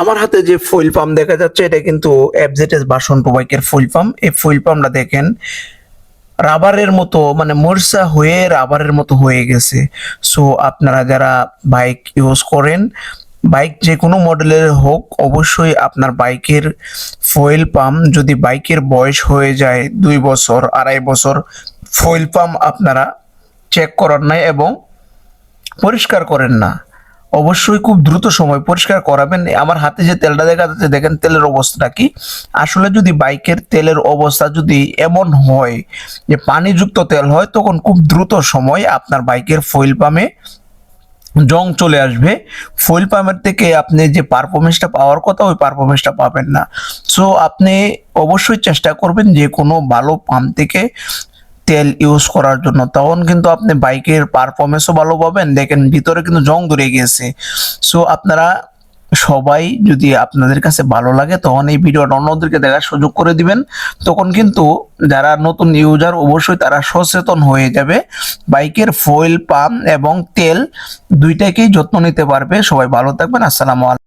আমার হাতে যে ফুল পাম্প দেখা যাচ্ছে, এটা কিন্তু এফজেডএস টু বাইকের ফুল পাম্প। এই ফুল পাম্পটা দেখেন, রাবারের মতো মানে মরসা হয়ে রাবারের মতো হয়ে গেছে। সো আপনারা যারা বাইক ইউজ করেন বাইক যে কোনো মডেলের হোক, অবশ্যই আপনার বাইকের ফুয়েল পাম্প, যদি বাইকের বয়স হয়ে যায় দুই বছর, আড়াই বছর, ফুয়েল পাম্প আপনারা চেক করার নাই এবং পরিষ্কার করেন না। অবশ্যই খুব দ্রুত সময় পরিষ্কার করাবেন। আমার হাতে যে তেলটা দেখা যাচ্ছে, দেখেন তেলের অবস্থাটা কি? আসলে যদি বাইকের তেলের অবস্থা যদি এমন হয় যে পানিযুক্ত তেল হয়, তখন খুব দ্রুত সময় আপনার বাইকের ফুয়েল পাম্পে জং চলে আসবে। ফুয়েল পাম্পের থেকে আপনি যে পারফরমেন্সটা পাওয়ার কথা, ওই পারফরমেন্সটা পাবেন না। সো আপনি অবশ্যই চেষ্টা করবেন যে কোনো ভালো পাম্প থেকে তেল ইউজ করার জন্য। তখন কিন্তু আপনি বাইকের পারফরমেন্সও ভালো পাবেন। দেখেন ভিতরে কিন্তু জং ধরে গিয়েছে। সো আপনারা সবাই যদি আপনাদের কাছে ভালো লাগে, তখন এই ভিডিওটা অন্যদেরকে দেখার সুযোগ করে দিবেন। তখন কিন্তু যারা নতুন ইউজার অবশ্যই তারা সচেতন হয়ে যাবে। বাইকের ফুয়েল পাম্প এবং তেল দুইটাকেই যত্ন নিতে পারবে। সবাই ভালো থাকবেন। আসসালামু আলাইকুম।